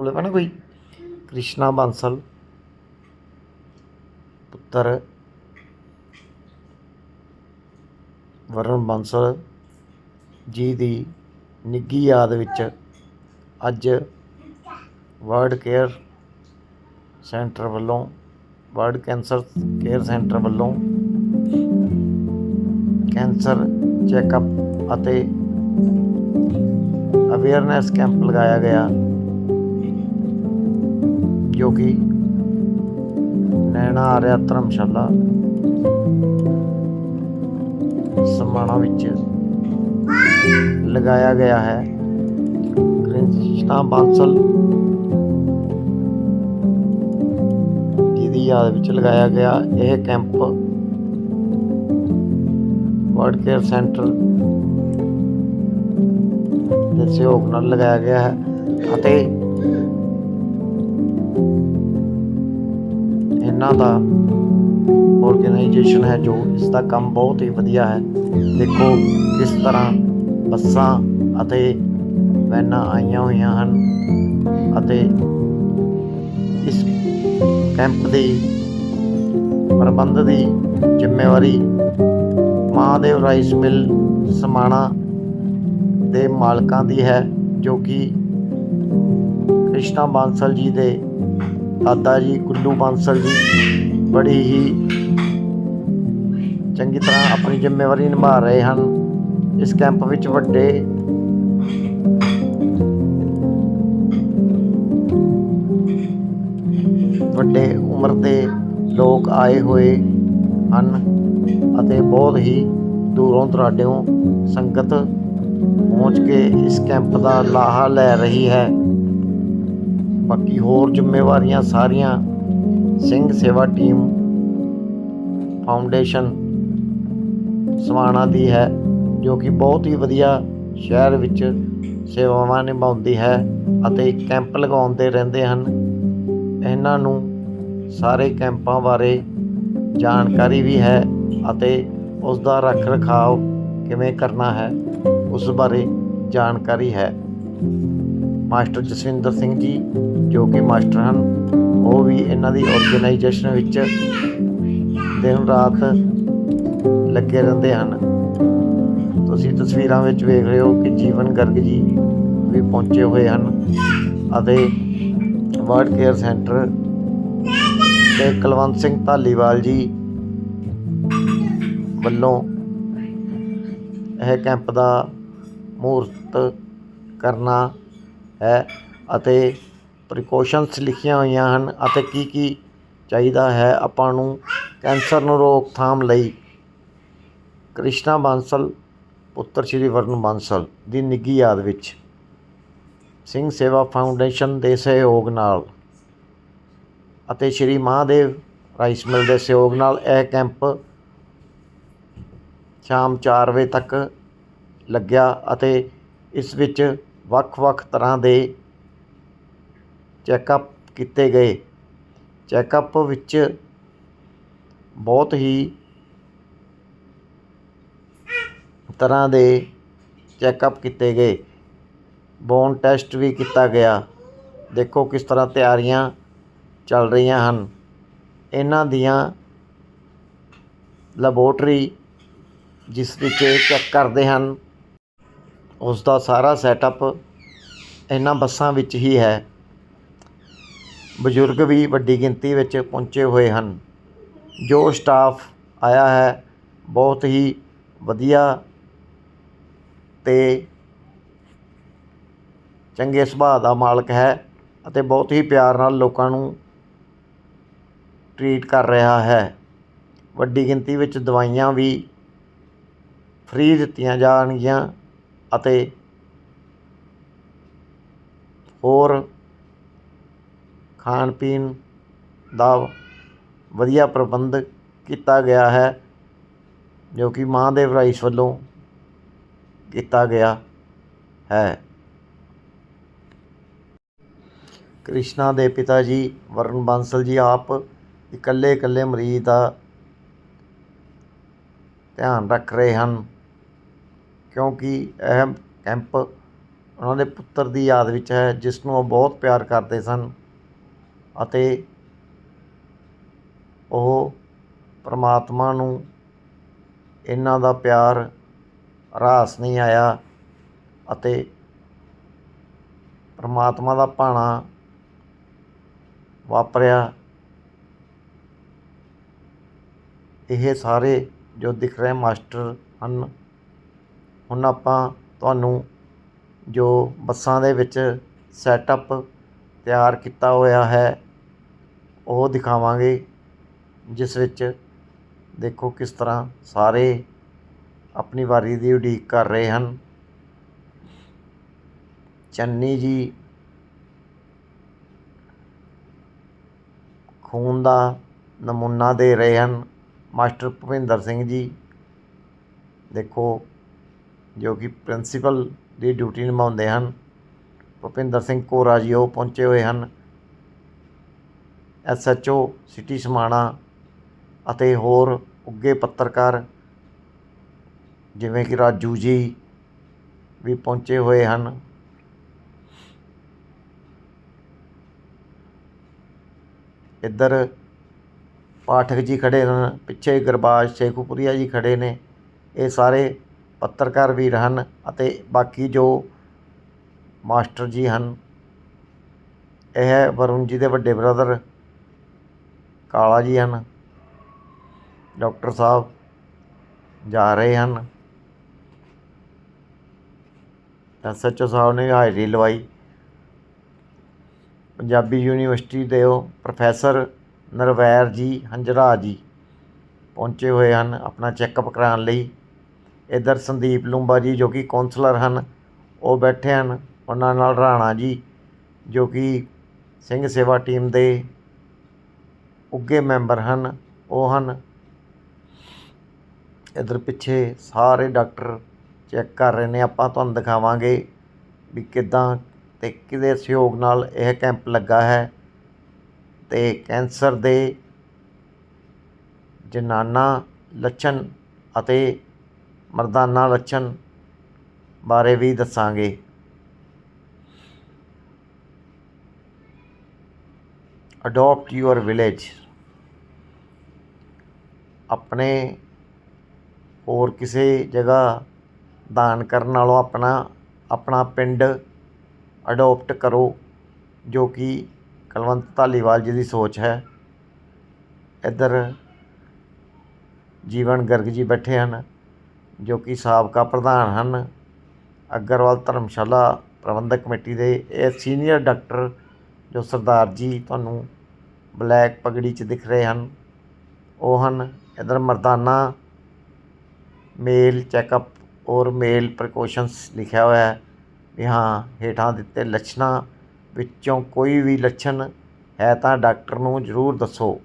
ਕੋਲੇ ਵਾ ਨਾ ਕੋਈ? ਕ੍ਰਿਸ਼ਨਾ ਬਾਂਸਲ। ਪੁੱਤਰ। ਵਰੁਣ ਬਾਂਸਲ। ਜੀ ਦੀ ਨਿੱਘੀ ਯਾਦ ਵਿੱਚ ਅੱਜ ਵਰਲਡ ਕੇਅਰ ਸੈਂਟਰ ਵੱਲੋਂ, ਵਰਲਡ ਕੈਂਸਰ ਕੇਅਰ ਸੈਂਟਰ ਵੱਲੋਂ ਕੈਂਸਰ ਚੈੱਕਅਪ ਅਤੇ ਅਵੇਅਰਨੈਸ ਕੈਂਪ ਲਗਾਇਆ ਗਿਆ। ਜੋ ਕਿ ਨੈਣਾ ਆਰਿਆ ਧਰਮਸ਼ਾਲਾ। ਸਮਾਣਾ ਵਿੱਚ ਲਗਾਇਆ ਗਿਆ ਹੈ। ਕ੍ਰਿਸ਼ਨਾ ਬਾਂਸਲ। ਜੀ ਦੀ ਯਾਦ ਵਿੱਚ ਲਗਾਇਆ ਗਿਆ? ਇਹ ਕੈਂਪ ਵਰਲਡ ਕੇਅਰ ਸੈਂਟਰ ਦੇ ਸਹਿਯੋਗ ਨਾਲ ਲਗਾਇਆ ਗਿਆ ਹੈ ਅਤੇ ਇਹਨਾਂ ਦਾ ਆਰਗੇਨਾਈਜੇਸ਼ਨ ਹੈ ਜੋ ਇਸ ਦਾ ਕੰਮ ਬਹੁਤ ਹੀ ਵਧੀਆ ਹੈ। ਦੇਖੋ, ਕਿਸ ਤਰ੍ਹਾਂ ਬੱਸਾਂ ਅਤੇ ਵੈਨਾਂ ਆਈਆਂ ਹੋਈਆਂ ਹਨ ਅਤੇ ਇਸ ਕੈਂਪ ਦੀ ਪ੍ਰਬੰਧ ਦੀ ਜ਼ਿੰਮੇਵਾਰੀ ਮਹਾਦੇਵ ਰਾਈਸ ਮਿਲ ਸਮਾਣਾ ਦੇ ਮਾਲਕਾਂ ਦੀ ਹੈ, ਜੋ ਕਿ ਕ੍ਰਿਸ਼ਨਾ ਬਾਂਸਲ ਜੀ ਦੇ ਦਾਦਾ ਜੀ ਗੁੱਲੂ ਬਾਂਸਲ ਜੀ, ਬੜੀ ਹੀ ਚੰਗੀ ਤਰ੍ਹਾਂ ਆਪਣੀ ਜ਼ਿੰਮੇਵਾਰੀ ਨਿਭਾ ਰਹੇ ਹਨ ਇਸ ਕੈਂਪ ਵਿੱਚ ਵੱਡੇ। ਵੱਡੇ ਉਮਰ ਦੇ ਲੋਕ ਆਏ ਹੋਏ ਹਨ ਅਤੇ ਬਹੁਤ ਹੀ ਦੂਰੋਂ ਦਰਾਡਿਓਂ ਸੰਗਤ ਪਹੁੰਚ ਕੇ ਇਸ ਕੈਂਪ ਦਾ ਲਾਹਾ ਲੈ ਰਹੀ ਹੈ। ਬਾਕੀ ਹੋਰ ਜ਼ਿੰਮੇਵਾਰੀਆਂ ਸਾਰੀਆਂ ਸਿੰਘ ਸੇਵਾ ਟੀਮ, ਫਾਊਂਡੇਸ਼ਨ ਸਮਾਣਾ ਦੀ ਹੈ, ਜੋ ਕਿ ਬਹੁਤ ਹੀ ਵਧੀਆ ਸ਼ਹਿਰ ਵਿੱਚ ਸੇਵਾਵਾਂ ਨਿਭਾਉਂਦੀ ਹੈ ਅਤੇ ਕੈਂਪ ਲਗਾਉਂਦੇ ਰਹਿੰਦੇ ਹਨ। ਇਹਨਾਂ ਨੂੰ ਸਾਰੇ ਕੈਂਪਾਂ ਬਾਰੇ ਜਾਣਕਾਰੀ ਵੀ ਹੈ ਅਤੇ ਉਸ ਦਾ ਰੱਖ ਰਖਾਵ ਕਿਵੇਂ ਕਰਨਾ ਹੈ, ਉਸ ਬਾਰੇ ਜਾਣਕਾਰੀ ਹੈ। ਮਾਸਟਰ ਜਸਵਿੰਦਰ ਸਿੰਘ ਜੀ, ਜੋ ਕਿ ਮਾਸਟਰ ਹਨ, ਉਹ ਵੀ ਇਹਨਾਂ ਦੀ ਆਰਗੇਨਾਈਜੇਸ਼ਨ ਵਿੱਚ ਦਿਨ ਰਾਤ ਲੱਗੇ ਰਹਿੰਦੇ ਹਨ। ਤੁਸੀਂ ਤਸਵੀਰਾਂ ਵਿੱਚ ਵੇਖ ਰਹੇ ਹੋ ਕਿ ਜੀਵਨ ਗਰਗ ਜੀ ਵੀ ਪਹੁੰਚੇ ਹੋਏ ਹਨ ਅਤੇ ਵਰਲਡ ਕੇਅਰ ਸੈਂਟਰ ਤੇ ਕੁਲਵੰਤ ਸਿੰਘ ਧਾਲੀਵਾਲ ਜੀ ਵੱਲੋਂ ਇਹ ਕੈਂਪ ਦਾ ਮੂਰਤ ਕਰਨਾ ਹੈ ਅਤੇ ਪ੍ਰੀਕੋਸ਼ਨਸ ਲਿਖੀਆਂ ਹੋਈਆਂ ਹਨ ਅਤੇ ਕੀ ਕੀ ਚਾਹੀਦਾ ਹੈ ਆਪਾਂ ਨੂੰ ਕੈਂਸਰ ਨੂੰ ਰੋਕਥਾਮ ਲਈ। ਕ੍ਰਿਸ਼ਨਾ ਬਾਂਸਲ, ਪੁੱਤਰ ਸ਼੍ਰੀ ਵਰੁਣ ਬਾਂਸਲ ਦੀ ਨਿੱਘੀ ਯਾਦ ਵਿੱਚ। ਸਿੰਘ ਸੇਵਾ ਫਾਊਂਡੇਸ਼ਨ ਦੇ ਸਹਿਯੋਗ ਨਾਲ ਅਤੇ ਸ਼੍ਰੀ ਮਹਾਦੇਵ ਰਾਈਸ ਮਿਲ ਦੇ ਸਹਿਯੋਗ ਨਾਲ ਇਹ ਕੈਂਪ ਸ਼ਾਮ 4 ਵਜੇ ਤੱਕ ਲੱਗਿਆ ਅਤੇ ਇਸ ਵਿੱਚ ਵੱਖ-ਵੱਖ ਤਰ੍ਹਾਂ ਦੇ ਚੈੱਕਅਪ ਕੀਤੇ ਗਏ। ਚੈੱਕਅਪ ਵਿੱਚ ਬਹੁਤ ਹੀ ਤਰ੍ਹਾਂ ਦੇ ਚੈੱਕਅਪ ਕੀਤੇ ਗਏ। ਬੋਨ ਟੈਸਟ ਵੀ ਕੀਤਾ ਗਿਆ। ਦੇਖੋ ਕਿਸ ਤਰ੍ਹਾਂ ਤਿਆਰੀਆਂ ਚੱਲ ਰਹੀਆਂ ਹਨ। ਇਹਨਾਂ ਦੀਆਂ ਲੈਬੋਰਟਰੀ ਜਿਸ ਵਿੱਚ ਇਹ ਚੈੱਕ ਕਰਦੇ ਹਨ ਉਸ ਦਾ ਸਾਰਾ ਸੈਟਅਪ ਇਹਨਾਂ ਬੱਸਾਂ ਵਿੱਚ ਹੀ ਹੈ। ਬਜ਼ੁਰਗ ਵੀ ਵੱਡੀ ਗਿਣਤੀ ਵਿੱਚ ਪਹੁੰਚੇ ਹੋਏ ਹਨ। ਜੋ ਸਟਾਫ ਆਇਆ ਹੈ, ਬਹੁਤ ਹੀ ਵਧੀਆ ਤੇ ਚੰਗੇ ਸੁਭਾਅ ਦਾ ਮਾਲਕ ਹੈ ਅਤੇ ਬਹੁਤ ਹੀ ਪਿਆਰ ਨਾਲ ਲੋਕਾਂ ਨੂੰ ਟਰੀਟ ਕਰ ਰਿਹਾ ਹੈ। ਵੱਡੀ ਗਿਣਤੀ ਵਿੱਚ ਦਵਾਈਆਂ ਵੀ ਫ੍ਰੀ ਦਿੱਤੀਆਂ ਜਾਣਗੀਆਂ। ਅਤੇ ਹੋਰ ਖਾਣ ਪੀਣ ਦਾ ਵਧੀਆ ਪ੍ਰਬੰਧ ਕੀਤਾ ਗਿਆ ਹੈ, ਜੋ ਕਿ ਮਹਾਂਦੇਵ ਰਾਈਸ ਵੱਲੋਂ ਕੀਤਾ ਗਿਆ ਹੈ। ਕ੍ਰਿਸ਼ਨਾ ਦੇ ਪਿਤਾ ਜੀ ਵਰੁਣ ਬਾਂਸਲ ਜੀ ਆਪ ਇਕੱਲੇ ਇਕੱਲੇ ਮਰੀਜ਼ ਦਾ ਧਿਆਨ ਰੱਖ ਰਹੇ ਹਨ। ਕਿਉਂਕਿ ਇਹ ਕੈਂਪ ਉਹਨਾਂ ਦੇ ਪੁੱਤਰ ਦੀ ਯਾਦ ਵਿੱਚ ਹੈ, ਜਿਸ ਨੂੰ ਉਹ ਬਹੁਤ ਪਿਆਰ ਕਰਦੇ ਸਨ ਅਤੇ ਉਹ ਪਰਮਾਤਮਾ ਨੂੰ ਇਹਨਾਂ ਦਾ ਪਿਆਰ ਰਾਸ ਨਹੀਂ ਆਇਆ ਅਤੇ ਪਰਮਾਤਮਾ ਦਾ ਭਾਣਾ ਵਾਪਰਿਆ। ਇਹ ਸਾਰੇ ਜੋ ਦਿਖ ਰਹੇ ਮਾਸਟਰ ਹਨ ਹੁਣ ਆਪਾਂ ਤੁਹਾਨੂੰ ਜੋ ਬੱਸਾਂ ਦੇ ਵਿੱਚ ਸੈਟਅਪ ਤਿਆਰ ਕੀਤਾ ਹੋਇਆ ਹੈ, ਉਹ ਦਿਖਾਵਾਂਗੇ, ਜਿਸ ਵਿੱਚ ਦੇਖੋ ਕਿਸ ਤਰ੍ਹਾਂ ਸਾਰੇ ਆਪਣੀ ਵਾਰੀ ਦੀ ਉਡੀਕ ਕਰ ਰਹੇ ਹਨ। ਚੰਨੀ ਜੀ ਖੂਨ ਦਾ ਨਮੂਨਾ ਦੇ ਰਹੇ ਹਨ। ਮਾਸਟਰ ਭੁਪਿੰਦਰ ਸਿੰਘ ਜੀ, ਦੇਖੋ ਜੋ ਕਿ ਪ੍ਰਿੰਸੀਪਲ ਦੀ ਡਿਊਟੀ ਨਿਭਾਉਂਦੇ ਹਨ। ਭੁਪਿੰਦਰ ਸਿੰਘ ਕੋਰਾ ਜੀ ਉਹ ਪਹੁੰਚੇ ਹੋਏ ਹਨ। ਐਸਐਚਓ ਸਿਟੀ ਸਮਾਣਾ ਅਤੇ ਹੋਰ ਉੱਗੇ ਪੱਤਰਕਾਰ ਜਿਵੇਂ ਕਿ ਰਾਜੂ ਜੀ ਵੀ ਪਹੁੰਚੇ ਹੋਏ ਹਨ। ਇੱਧਰ ਪਾਠਕ ਜੀ ਖੜੇ ਹਨ। ਪਿੱਛੇ ਗੁਰਬਾਜ ਸ਼ੇਖੂਪੁਰੀਆ ਜੀ ਖੜੇ ਨੇ। ਇਹ ਸਾਰੇ ਪੱਤਰਕਾਰ ਵੀਰ ਹਨ ਅਤੇ ਬਾਕੀ ਜੋ ਮਾਸਟਰ ਜੀ ਹਨ, ਇਹ ਵਰੁਣ ਜੀ ਦੇ ਵੱਡੇ ਬ੍ਰਦਰ ਕਾਲਾ ਜੀ ਹਨ, ਡਾਕਟਰ ਸਾਹਿਬ ਜਾ ਰਹੇ ਹਨ। ਐਸਐਚਓ ਸਾਹਿਬ ਨੇ ਹਾਜ਼ਰੀ ਲਵਾਈ। ਪੰਜਾਬੀ ਯੂਨੀਵਰਸਿਟੀ ਦੇ ਉਹ ਪ੍ਰੋਫੈਸਰ ਨਰਵੈਰ ਜੀ ਹੰਜਰਾ ਜੀ ਪਹੁੰਚੇ ਹੋਏ ਹਨ ਆਪਣਾ ਚੈੱਕਅਪ ਕਰਾਉਣ ਲਈ। ਇੱਧਰ ਸੰਦੀਪ ਲੂੰਬਾ ਜੀ ਜੋ ਕਿ ਕੌਂਸਲਰ ਹਨ, ਉਹ ਬੈਠੇ ਹਨ, ਉਹਨਾਂ ਨਾਲ ਰਾਣਾ ਜੀ ਜੋ ਕਿ ਸਿੰਘ ਸੇਵਾ ਟੀਮ ਦੇ ਉੱਘੇ ਮੈਂਬਰ ਹਨ, ਉਹ ਹਨ। ਇੱਧਰ ਪਿੱਛੇ ਸਾਰੇ ਡਾਕਟਰ ਚੈੱਕ ਕਰ ਰਹੇ ਨੇ, ਆਪਾਂ ਤੁਹਾਨੂੰ ਦਿਖਾਵਾਂਗੇ ਵੀ ਕਿੱਦਾਂ ਤੇ ਕਿਹਦੇ ਸਹਿਯੋਗ ਨਾਲ ਇਹ ਕੈਂਪ ਲੱਗਾ ਹੈ ਤੇ ਕੈਂਸਰ ਦੇ ਜਨਾਨਾ, ਲੱਛਣ ਅਤੇ ਮਰਦਾਨਾ ਲੱਛਣ ਬਾਰੇ ਵੀ ਦੱਸਾਂਗੇ। ਅਡਾਪਟ ਯੂਅਰ ਵਿਲੇਜ ਆਪਣੇ ਹੋਰ ਕਿਸੇ ਜਗ੍ਹਾ ਦਾਨ ਕਰਨ ਨਾਲੋਂ ਆਪਣਾ ਆਪਣਾ ਪਿੰਡ ਅਡਾਪਟ ਕਰੋ, ਜੋ ਕਿ ਕੁਲਵੰਤ ਧਾਲੀਵਾਲ ਜੀ ਦੀ ਸੋਚ ਹੈ। ਇੱਧਰ ਜੀਵਨ ਗਰਗ ਜੀ ਬੈਠੇ ਹਨ। ਜੋ ਕਿ ਸਾਬਕਾ ਪ੍ਰਧਾਨ ਹਨ। ਅਗਰਵਾਲ ਧਰਮਸ਼ਾਲਾ ਪ੍ਰਬੰਧਕ ਕਮੇਟੀ ਦੇ ਇਹ ਸੀਨੀਅਰ ਡਾਕਟਰ ਜੋ ਸਰਦਾਰ ਜੀ ਤੁਹਾਨੂੰ ਬਲੈਕ ਪਗੜੀ 'ਚ ਦਿਖ ਰਹੇ ਹਨ, ਉਹ ਹਨ। ਇੱਧਰ ਮਰਦਾਨਾ, ਮੇਲ ਚੈੱਕਅਪ ਔਰ ਮੇਲ ਪ੍ਰੀਕੋਸ਼ਨਸ ਲਿਖਿਆ ਹੋਇਆ ਹੈ ਵੀ ਹਾਂ, ਹੇਠਾਂ ਦਿੱਤੇ ਲੱਛਣਾਂ ਵਿੱਚੋਂ ਕੋਈ ਵੀ ਲੱਛਣ ਹੈ ਤਾਂ ਡਾਕਟਰ ਨੂੰ ਜ਼ਰੂਰ ਦੱਸੋ।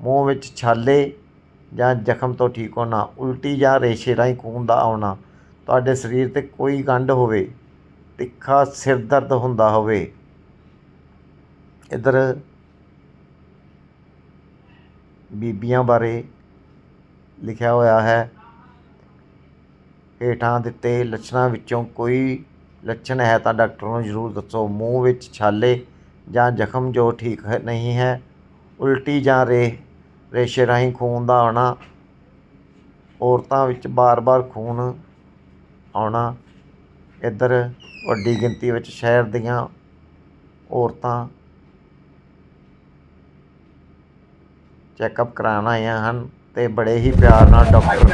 ਮੂੰਹ ਵਿੱਚ ਛਾਲੇ ਜਾਂ ਜ਼ਖਮ ਤੋਂ ਠੀਕ ਹੋਣਾ, ਉਲਟੀ ਜਾਂ ਰੇਸ਼ੇ ਰਾਹੀਂ ਖੂਨ ਦਾ ਆਉਣਾ, ਤੁਹਾਡੇ ਸਰੀਰ ਤੇ ਕੋਈ ਗੰਢ ਹੋਵੇ, ਤਿੱਖਾ ਸਿਰ ਦਰਦ ਹੁੰਦਾ ਹੋਵੇ। ਇੱਧਰ ਬੀਬੀਆਂ ਬਾਰੇ ਲਿਖਿਆ ਹੋਇਆ ਹੈ, ਹੇਠਾਂ ਦਿੱਤੇ ਲੱਛਣਾਂ ਵਿੱਚੋਂ ਕੋਈ ਲੱਛਣ ਹੈ ਤਾਂ ਡਾਕਟਰ ਨੂੰ ਜ਼ਰੂਰ ਦੱਸੋ। ਮੂੰਹ ਵਿੱਚ ਛਾਲੇ ਜਾਂ ਜ਼ਖਮ ਜੋ ਠੀਕ ਹੈ- ਨਹੀਂ ਹੈ, ਉਲਟੀ ਜਾਂ ਰੇ ਰੇਸ਼ੇ ਰਾਹੀਂ ਖੂਨ ਦਾ ਆਉਣਾ, ਔਰਤਾਂ ਵਿੱਚ ਵਾਰ ਵਾਰ ਖੂਨ ਆਉਣਾ, ਇੱਧਰ ਵੱਡੀ ਗਿਣਤੀ ਵਿੱਚ ਸ਼ਹਿਰ ਦੀਆਂ ਔਰਤਾਂ ਚੈੱਕਅਪ ਕਰਾਉਣ ਆਈਆਂ ਹਨ। ਤੇ ਬੜੇ ਹੀ ਪਿਆਰ ਨਾਲ ਡਾਕਟਰ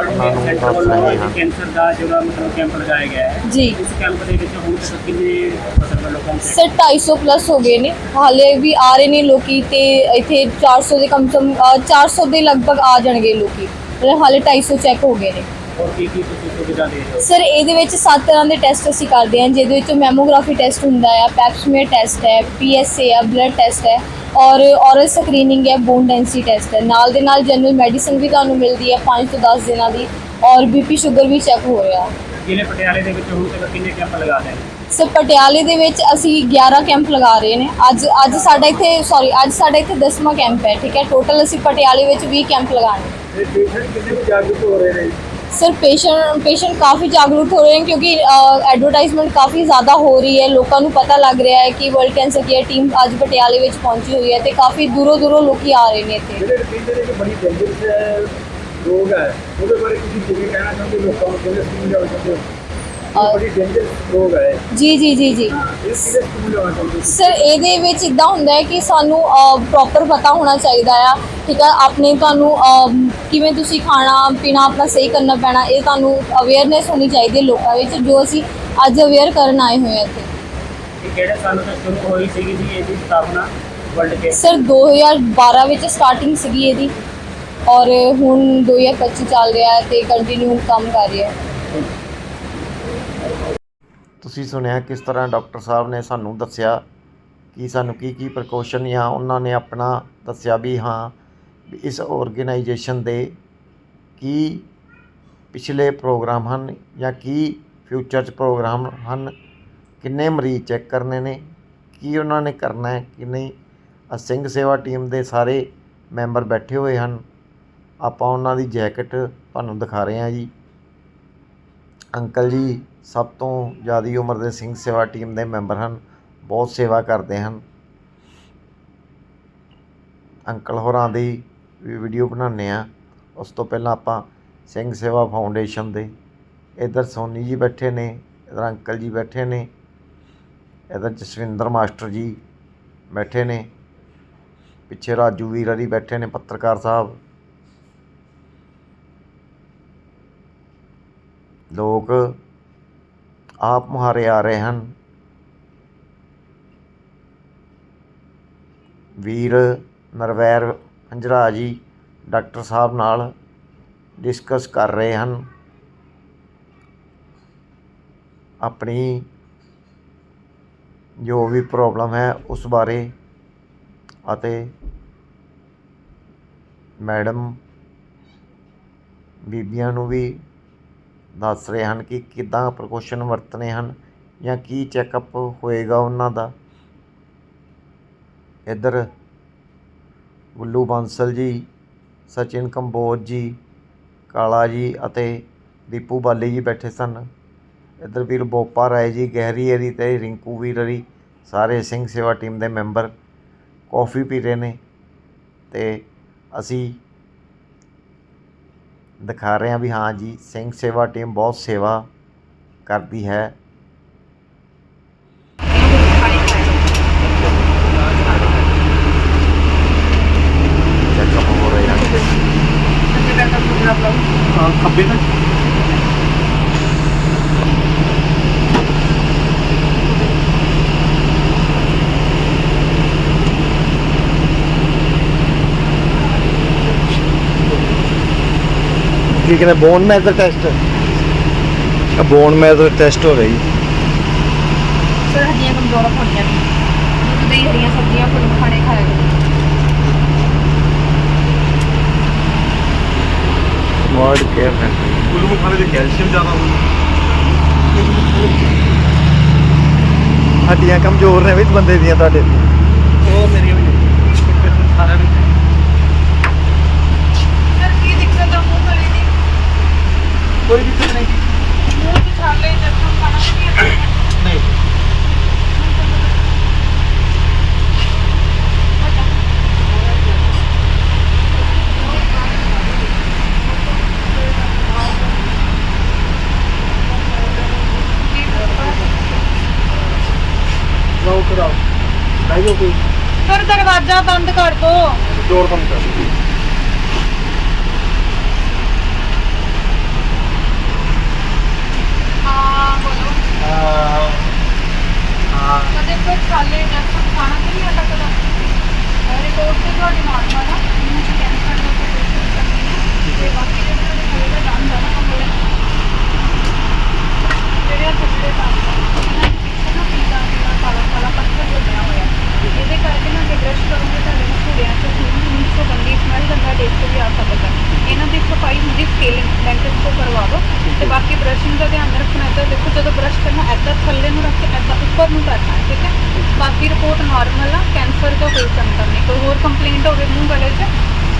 ਉਹਨਾਂ ਨੂੰ ਦੱਸ ਰਹੇ ਹਨ। ਕੈਂਸਰ ਦਾ ਜਿਹੜਾ ਮਤਲਬ ਕੈਂਪ ਲਗਾਇਆ ਗਿਆ ਹੈ ਜੀ। ਇਸ ਕੈਂਪ ਦੇ ਵਿੱਚ ਹੁਣ ਤੱਕ ਕਿੰਨੇ ਮਤਲਬ ਲੋਕਾਂ ਨੇ ਸਰ 250 ਪਲੱਸ ਹੋ ਗਏ ਨੇ। ਹਾਲੇ ਵੀ ਆ ਰਹੇ ਨੇ ਲੋਕੀ ਤੇ ਇੱਥੇ 400 ਦੇ ਕਮ ਸਮ ਅ, 400 ਦੇ ਲਗਭਗ ਆ ਜਾਣਗੇ ਲੋਕੀ। ਹਾਲੇ 250 ਚੈੱਕ ਹੋ ਗਏ ਨੇ। ਹੋਰ ਕੀ ਕੀ ਤੁਸੀਂ ਸੁਵਿਧਾ ਦੇ ਰਹੇ ਹੋ? ਸਰ ਇਹਦੇ ਵਿੱਚ ਸੱਤ ਤਰ੍ਹਾਂ ਦੇ ਟੈਸਟ ਅਸੀਂ ਕਰਦੇ ਹਾਂ ਜਿਹਦੇ ਵਿੱਚ ਮੈਮੋਗ੍ਰਾਫੀ ਟੈਸਟ ਹੁੰਦਾ ਆ ਪੈਪਸਮੀਅਰ ਟੈਸਟ ਹੈ ਪੀਐਸਏ ਹੈ ਬਲੱਡ ਟੈਸਟ ਹੈ ਔਰ ਔਰਲ ਸਕਰੀਨਿੰਗ ਹੈ ਬੋਨ ਡੈਂਸਿਟੀ ਟੈਸਟ ਹੈ। ਨਾਲ ਦੇ ਨਾਲ ਜਨਰਲ ਮੈਡੀਸਨ ਵੀ ਤੁਹਾਨੂੰ ਮਿਲਦੀ ਹੈ 5 ਤੋਂ 10 ਦਿਨਾਂ ਦੀ ਔਰ ਬੀਪੀ ਸ਼ੂਗਰ ਵੀ ਚੈੱਕ ਹੋ ਰਿਹਾ ਜ਼ਿਲ੍ਹੇ ਪਟਿਆਲੇ ਦੇ ਵਿੱਚ ਹੁਣ ਤੱਕ ਕਿੰਨੇ ਕੈਂਪ ਲਗਾ ਰਹੇ ਸਰ ਪਟਿਆਲੇ ਦੇ ਵਿੱਚ ਅਸੀਂ 11 ਕੈਂਪ ਲਗਾ ਰਹੇ ਨੇ। ਅੱਜ ਅੱਜ ਸਾਡਾ ਇੱਥੇ ਸੌਰੀ ਅੱਜ ਸਾਡਾ ਇੱਥੇ 10ਵਾਂ ਕੈਂਪ ਹੈ ਠੀਕ ਹੈ? ਟੋਟਲ ਅਸੀਂ ਪਟਿਆਲੇ ਵਿੱਚ 20 ਕੈਂਪ ਲਗਾਣੇ ਇਹ ਪੇਸ਼ੈਂਟ ਕਿੰਨੇ ਕੁ ਜਾਗਰੂਕ ਹੋ ਰਹੇ ਨੇ। सर पेशेंट पेशेंट काफ़ी जागरूक हो रहे हैं क्योंकि ਐਡਵਰਟਾਈਜ਼ਮੈਂਟ ਕਾਫੀ ਜ਼ਿਆਦਾ ਹੋ ਰਹੀ ਹੈ ਲੋਕਾਂ ਨੂੰ ਪਤਾ ਲੱਗ ਰਿਹਾ ਹੈ ਕਿ ਵਰਲਡ ਕੈਂਸਰ ਕੇਅਰ ਟੀਮ ਅੱਜ ਪਟਿਆਲੇ ਵਿੱਚ ਪਹੁੰਚੀ ਹੋਈ ਹੈ ਤੇ ਕਾਫੀ ਦੂਰੋਂ ਦੂਰੋਂ ਲੋਕੀ ਆ ਰਹੇ ਨੇ ਇੱਥੇ ਜਿਹੜੇ ਕਹਿੰਦੇ ਨੇ ਕਿ ਬੜੀ ਡੇਂਜਰਸ ਰੋਗ ਹੈ ਉਹਦੇ ਬਾਰੇ ਤੁਸੀਂ ਕਿਵੇਂ ਕਹਿਣਾ ਚਾਹੁੰਦੇ ਹੋ ਲੋਕਾਂ ਨੂੰ ਕਿਵੇਂ ਸਮਝਾਉਣਾ ਚਾਹੁੰਦੇ ਹੋ ਹੈ ਜੀ ਜੀ ਜੀ ਜੀ। ਸਰ ਇਹਦੇ ਵਿੱਚ ਇਦਾਂ ਹੁੰਦਾ ਹੈ ਕਿ ਸਾਨੂੰ ਪ੍ਰੋਪਰ ਪਤਾ ਹੋਣਾ ਚਾਹੀਦਾ ਆ ਠੀਕ ਹੈ ਆਪਣੇ ਤੁਹਾਨੂੰ ਕਿਵੇਂ ਤੁਸੀਂ ਖਾਣਾ ਪੀਣਾ ਆਪਣਾ ਸਹੀ ਕਰਨਾ ਪੈਣਾ ਇਹ ਤੁਹਾਨੂੰ ਅਵੇਅਰਨੈਸ ਹੋਣੀ ਚਾਹੀਦੀ ਹੈ ਲੋਕਾਂ ਵਿੱਚ ਜੋ ਅਸੀਂ ਅੱਜ ਅਵੇਅਰ ਕਰਨ ਆਏ ਹੋਏ ਹਾਂ ਇੱਥੇ। ਇਹ ਕਿਹੜੇ ਸਾਲ ਤੋਂ ਸ਼ੁਰੂ ਹੋਈ ਸੀਗੀ ਜੀ ਇਹਦੀ ਸਥਾਪਨਾ ਵਰਲਡ ਕੇ ਸਰ 2012 ਵਿੱਚ ਸਟਾਰਟਿੰਗ ਸੀਗੀ ਇਹਦੀ ਔਰ ਹੁਣ 2025 ਚੱਲ ਰਿਹਾ ਹੈ ਤੇ ਕੰਟੀਨਿਊ ਕੰਮ ਕਰ ਰਿਹਾ ਹੈ। ਤੁਸੀਂ ਸੁਣਿਆ ਕਿਸ ਤਰ੍ਹਾਂ ਡਾਕਟਰ ਸਾਹਿਬ ਨੇ ਸਾਨੂੰ ਦੱਸਿਆ ਕਿ ਸਾਨੂੰ ਕੀ ਕੀ ਪ੍ਰੀਕਾਸ਼ਨ ਜਾਂ ਉਹਨਾਂ ਨੇ ਆਪਣਾ ਦੱਸਿਆ ਵੀ ਹਾਂ, ਵੀ ਇਸ ਆਰਗੇਨਾਈਜੇਸ਼ਨ ਦੇ ਕੀ ਪਿਛਲੇ ਪ੍ਰੋਗਰਾਮ ਹਨ ਜਾਂ ਕੀ ਫਿਊਚਰ 'ਚ ਪ੍ਰੋਗਰਾਮ ਹਨ, ਕਿੰਨੇ ਮਰੀਜ਼ ਚੈੱਕ ਕਰਨੇ ਨੇ, ਕੀ ਉਹਨਾਂ ਨੇ ਕਰਨਾ ਹੈ, ਕਿ ਨਹੀਂ। ਸਿੰਘ ਸੇਵਾ ਟੀਮ ਦੇ ਸਾਰੇ ਮੈਂਬਰ ਬੈਠੇ ਹੋਏ ਹਨ। ਆਪਾਂ ਉਹਨਾਂ ਦੀ ਜੈਕਟ ਤੁਹਾਨੂੰ ਦਿਖਾ ਰਹੇ ਹਾਂ ਜੀ। ਅੰਕਲ ਜੀ ਸਭ ਤੋਂ ਜ਼ਿਆਦੀ ਉਮਰ ਦੇ ਸਿੰਘ ਸੇਵਾ ਟੀਮ ਦੇ ਮੈਂਬਰ ਹਨ, ਬਹੁਤ ਸੇਵਾ ਕਰਦੇ ਹਨ। ਅੰਕਲ ਹੋਰਾਂ ਦੀ ਵੀ ਵੀਡੀਓ ਬਣਾਉਂਦੇ ਆ ਉਸ ਤੋਂ ਪਹਿਲਾਂ ਆਪਾਂ ਸਿੰਘ ਸੇਵਾ ਫਾਊਂਡੇਸ਼ਨ ਦੇ, ਇੱਧਰ ਸੋਨੀ ਜੀ ਬੈਠੇ ਨੇ, ਇੱਧਰ ਅੰਕਲ ਜੀ ਬੈਠੇ ਨੇ, ਇੱਧਰ ਜਸਵਿੰਦਰ ਮਾਸਟਰ ਜੀ ਬੈਠੇ ਨੇ, ਪਿੱਛੇ ਰਾਜੂ ਵੀਰ ਹਰੀ ਬੈਠੇ ਨੇ, ਪੱਤਰਕਾਰ ਸਾਹਿਬ। ਲੋਕ ਆਪ ਮੁਹਾਰੇ ਆ ਰਹੇ ਹਨ। ਵੀਰ ਨਰਵੈਰ ਹੰਜਰਾ ਜੀ ਡਾਕਟਰ ਸਾਹਿਬ ਨਾਲ ਡਿਸਕਸ ਕਰ ਰਹੇ ਹਨ। ਆਪਣੀ ਜੋ ਵੀ ਪ੍ਰੋਬਲਮ ਹੈ ਉਸ ਬਾਰੇ ਅਤੇ ਮੈਡਮ ਬੀਬੀਆਂ ਨੂੰ ਵੀ ਦੱਸ ਰਹੇ ਹਨ ਕਿ ਕਿੱਦਾਂ ਪ੍ਰਕੋਸ਼ਨ ਵਰਤਣੇ ਹਨ ਜਾਂ ਕੀ ਚੈੱਕਅਪ ਹੋਏਗਾ ਉਹਨਾਂ ਦਾ। ਇੱਧਰ ਗੁੱਲੂ ਬਾਂਸਲ ਜੀ, ਸਚਿਨ ਕੰਬੋਜ ਜੀ, ਕਾਲਾ ਜੀ ਅਤੇ ਦੀਪੂ ਬਾਲੀ ਜੀ ਬੈਠੇ ਸਨ। ਇੱਧਰ ਵੀਰ ਬੋਪਾ ਰਾਏ ਜੀ, ਗਹਿਰੀ ਹਰੀ ਤੇ ਰਿੰਕੂ ਵੀਰ ਹਰੀ ਸਾਰੇ ਸਿੰਘ ਸੇਵਾ ਟੀਮ ਦੇ ਮੈਂਬਰ। ਕੌਫੀ ਪੀ ਰਹੇ ਨੇ ਤੇ ਅਸੀਂ ਦਿਖਾ ਰਹੇ ਹਾਂ ਵੀ ਹਾਂ ਜੀ ਸਿੰਘ ਸੇਵਾ ਟੀਮ ਬਹੁਤ ਸੇਵਾ ਕਰਦੀ ਹੈ ਚੈੱਕਅਪ ਹੋ ਰਹੇ ਹਨ ਖੱਬੇ ਤੱਕ ਕੀ ਕਹਿੰਦੇ bone measure test bone measure test ਹੋ ਰਹੀ। ਸਰ ਹੱਡੀਆਂ ਕਮਜ਼ੋਰ ਹੋਣੀਆਂ ਨੇ। ਦੁੱਧ ਦਹੀਂ ਹਰੀਆਂ ਸਬਜ਼ੀਆਂ ਫੁੱਲ ਖਾਣੇ ਖਾਇਆ ਕਰੋ ਵਰਡ ਕੇਅਰ ਹੈ। ਕੁੱਲੂ ਖਾਣੇ ਦੇ ਕੈਲਸ਼ੀਅਮ ਜ਼ਿਆਦਾ ਹੁੰਦਾ ਹੱਡੀਆਂ ਕਮਜ਼ੋਰ ਨੇ ਵੀ ਬੰਦੇ ਦੀਆਂ ਤੁਹਾਡੇ ਉਹ ਵੀ ਸਰ ਕੀ ਦਿੱਕਤ ਆ ਮੂੰਹ ਗਲੇ ਦੀ ਕੋਈ ਦਿੱਕਤ ਨਹੀਂ ਨਹੀਂ। ਨਹੀਂ ਜਾਓ। ਕਰਾਓ ਨਹੀਂ ਜੋ ਕੋਈ ਸਰ ਦਰਵਾਜ਼ਾ ਬੰਦ ਕਰ ਦੋ। ਡੋਰ ਬੰਦ ਕਰ। ਦਿਓ ਹਾਂ ਬੋਲੋ ਹਾਂ ਹਾਂ ਕਦੇ ਕੋਈ ਛਾਲੇ ਜਖਮ ਖਾਣਾ ਤਾਂ ਨਹੀਂ ਅਟਕ ਸਕਦਾ ਰਿਪੋਰਟ ਤੇ ਤੁਹਾਡੀ ਨਾਰਮਲ ਆ ਮੂੰਹ ਚ ਕੈਂਸਰ ਦਾ ਕੋਈ ਪੇਸ਼ੈਂਟ ਕਰਨੀ ਹੈ ਤੇ ਬਾਕੀ ਜਿਹੜੇ ਤੁਹਾਡੇ ਕੋਲ ਦਾ ਦੰਦ ਆ ਨਾ ਕਮਰੇ ਜਿਹੜੇ ਆ ਥੱਲੇ ਦੰਦ ਆ ਇਹਨਾਂ ਦੇ ਪਿੱਛੇ ਨਾ ਪੀਲਾ ਪੀਲਾ ਕਾਲਾ ਕਾਲਾ ਪੱਥਰ ਲੱਗਿਆ ਹੋਇਆ ਇਹਦੇ ਕਰਕੇ ਨਾ ਜੇ ਬ੍ਰਸ਼ ਕਰੋਗੇ ਤੁਹਾਡੇ ਨੂੰ ਘੁੜਿਆਂ ਚ ਖੂਨ ਖੂਨ ਚੋਂ ਗੰਦੀ ਸਮੈਲ ਗੰਦਾ ਟੇਸਟ ਵੀ ਆ ਸਕਦਾ ਇਹਨਾਂ ਦੀ ਸਫ਼ਾਈ ਹੁੰਦੀ ਸਕੇਲਿੰਗ ਡੈਂਟਿਸਟ ਤੋਂ ਕਰਵਾ ਦਿਓ ਤੇ ਬਾਕੀ ਬ੍ਰਸ਼ਿੰਗ ਦਾ ਧਿਆਨ ਰੱਖਣਾ ਹੈ ਤਾਂ ਦੇਖੋ ਜਦੋਂ ਬ੍ਰਸ਼ ਕਰਨਾ ਐਦਾਂ ਥੱਲੇ ਨੂੰ ਰੱਖ ਕੇ ਐਦਾਂ ਉੱਪਰ ਨੂੰ ਕਰਨਾ ਹੈ ਠੀਕ ਹੈ ਬਾਕੀ ਰਿਪੋਰਟ ਨਾਰਮਲ ਆ ਕੈਂਸਰ ਦਾ ਕੋਈ ਸੰਕਟ ਨਹੀਂ ਕੋਈ ਹੋਰ ਕੰਪਲੇਂਟ ਹੋਵੇ ਮੂੰਹ ਗਲੇ 'ਚ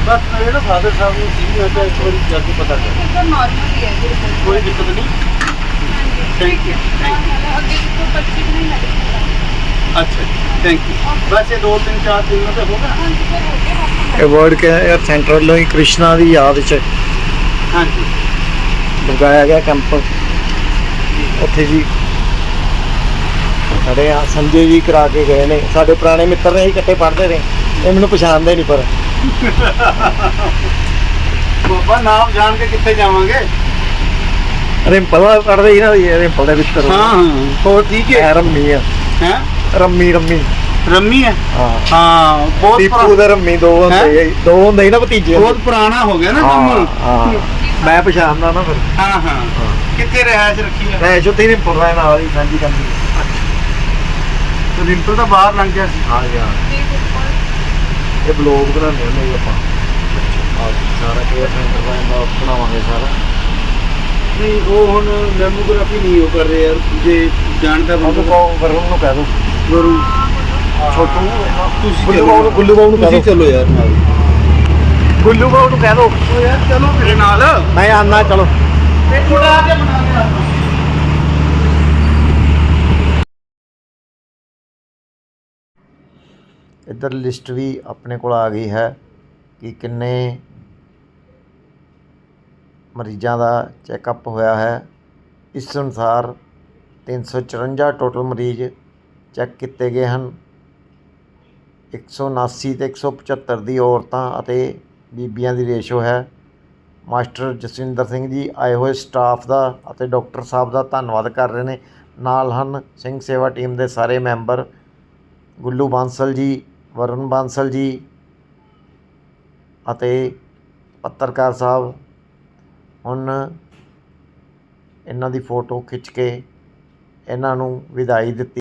ਬਸ ਮੇਰੇ ਨਾ ਫਾਦਰ ਸਾਹਿਬ ਨੂੰ ਸੀ ਮੈਂ ਕਿਹਾ ਇੱਕ ਵਾਰੀ ਜਾ ਕੇ ਪਤਾ ਕਰ ਨਾਰਮਲ ਹੀ ਹੈ ਜੀ। ਕੋਈ ਦਿੱਕਤ ਨਹੀਂ। ਥੈਂਕ ਯੂ ਥੈਂਕ ਯੂ ਅੱਗੇ ਤੋਂ 25 ਨਹੀਂ ਮੈਡੀਸਨ ਅੱਛਾ ਥੈਂਕ ਯੂ ਬਸ ਇਹ ਦੋ ਤਿੰਨ ਚਾਰ ਦਿਨਾਂ ਤੇ ਹੋਗਾ ਹਾਂਜੀ ਹੋ ਗਿਆ ਇਹ ਵਰਡ ਕੇਅਰ ਸੈਂਟਰ ਵੱਲੋਂ ਹੀ ਕ੍ਰਿਸ਼ਨਾ ਦੀ ਯਾਦ 'ਚ। ਹਾਂਜੀ। ਲਗਾਇਆ ਗਿਆ ਕੈਂਪ ਉੱਥੇ ਜੀ ਸਾਡੇ ਆ ਸੰਜੇ ਜੀ ਕਰਾ ਕੇ ਗਏ ਨੇ। ਸਾਡੇ ਪੁਰਾਣੇ ਮਿੱਤਰ ਨੇ ਅਸੀਂ ਇਕੱਠੇ ਪੜ੍ਹਦੇ ਰਹੇ। ਇਹ ਮੈਨੂੰ ਪਛਾਣਦੇ ਨਹੀਂ ਪਰ। ਬਾਬਾ ਨਾਮ ਜਾਣ ਕੇ ਕਿੱਥੇ ਜਾਵਾਂਗੇ? ਰਿੰਪਲ ਦਾ ਕੱਢਦੇ ਹੀ ਨਾ ਇਹ ਰਿੰਪਲ ਦਾ ਕੁਝ ਕਰੋ। ਹਾਂ ਹਾਂ ਹੋਰ ਠੀਕ ਹੈ ਰੰਮੀ ਆ। ਹੈ? ਰੰਮੀ ਰੰਮੀ। ਰੰਮੀ ਹੈ। ਹਾਂ ਬਹੁਤ ਪੁਰਾਣਾ ਦਾ ਰੰਮੀ ਦੋ ਹੁੰਦੇ ਆ ਦੋ ਹੁੰਦੇ ਨਾ ਭਤੀਜੇ ਬਹੁਤ ਪੁਰਾਣਾ ਹੋ ਗਿਆ ਨਾ ਕੰਮ। ਹਾਂ ਮੈਂ ਪਛਾਣਦਾ ਨਾ ਫਿਰ। ਹਾਂ ਹਾਂ। ਕਿੱਥੇ ਰਹਿਸ਼ ਰੱਖੀ ਹੈ ਰਹਿਸ਼ ਉੱਥੇ ਹੀ ਪੁਰ ਰਹਿਣ ਵਾਲੀ ਸਾਂਝੀ ਕੰਦੀ ਅੱਛਾ। ਤੇ ਰਿੰਪਲ ਤਾਂ ਬਾਹਰ ਲੰਘ ਗਿਆ ਸੀ। ਹਾਂ ਯਾਰ ਇਹ ਬਲੌਗ ਬਣਾਉਂਦੇ ਹੁੰਦੇ ਜੀ ਆਪਾਂ। ਆ ਸਾਰਾ ਕੇਅਰ ਸੈਂਟਰ ਦਾ ਇਹਦਾ ਬਣਾਵਾਂਗੇ ਸਾਰਾ। ਨਹੀਂ ਉਹ ਹੁਣ ਮੈਮੋਗ੍ਰਾਫੀ ਨਹੀਂ ਉਹ ਕਰ ਰਹੇ ਯਾਰ ਜੇ ਜਾਣਦਾ ਉਹਨੂੰ ਬੰਦਾ ਕਹੋ ਵਰੁਣ ਨੂੰ ਕਹਿ ਦੋ। ਗੁਰੂ ਛੋਟੂ ਤੁਸੀਂ ਗੁੱਲੂ ਨੂੰ ਗੁੱਲੂ ਬਾਬੂ ਨੂੰ ਕਹਿ ਤੁਸੀਂ ਦੋ। ਚਲੋ ਯਾਰ ਨਾਲ। ਗੁੱਲੂ ਬਾਬੂ ਨੂੰ ਕਹਿ ਦੋ। ਯਾਰ ਚਲੋ ਮੇਰੇ ਨਾਲ। ਮੈਂ ਆਨਾ ਚਲੋ। ਤੇ ਥੋੜਾ ਜਿਹਾ ਬਣਾ ਕੇ ਇੱਧਰ ਲਿਸਟ ਵੀ ਆਪਣੇ ਕੋਲ ਆ ਗਈ ਹੈ ਕਿ ਕਿੰਨੇ ਮਰੀਜ਼ਾਂ ਦਾ ਚੈੱਕਅਪ ਹੋਇਆ ਹੈ। ਇਸ ਅਨੁਸਾਰ 354 ਟੋਟਲ ਮਰੀਜ਼ ਚੈੱਕ ਕੀਤੇ ਗਏ ਹਨ। 179 ਤੇ 175 ਦੀ ਔਰਤਾਂ ਅਤੇ ਬੀਬੀਆਂ ਦੀ ਰੇਸ਼ੋ ਹੈ। ਮਾਸਟਰ ਜਸਵਿੰਦਰ ਸਿੰਘ ਜੀ ਆਏ ਹੋਏ ਸਟਾਫ ਦਾ ਅਤੇ ਡਾਕਟਰ ਸਾਹਿਬ ਦਾ ਧੰਨਵਾਦ ਕਰ ਰਹੇ ਨੇ। ਨਾਲ ਹਨ, ਸਿੰਘ ਸੇਵਾ ਟੀਮ ਦੇ ਸਾਰੇ ਮੈਂਬਰ ਗੁੱਲੂ ਬਾਂਸਲ ਜੀ ਵਰੁਣ ਬਾਂਸਲ ਜੀ ਅਤੇ ਪੱਤਰਕਾਰ ਸਾਹਿਬ, ਹੁਣ ਇਹਨਾਂ ਦੀ ਫੋਟੋ ਖਿੱਚ ਕੇ ਇਹਨਾਂ ਨੂੰ ਵਿਦਾਈ ਦਿੱਤੀ।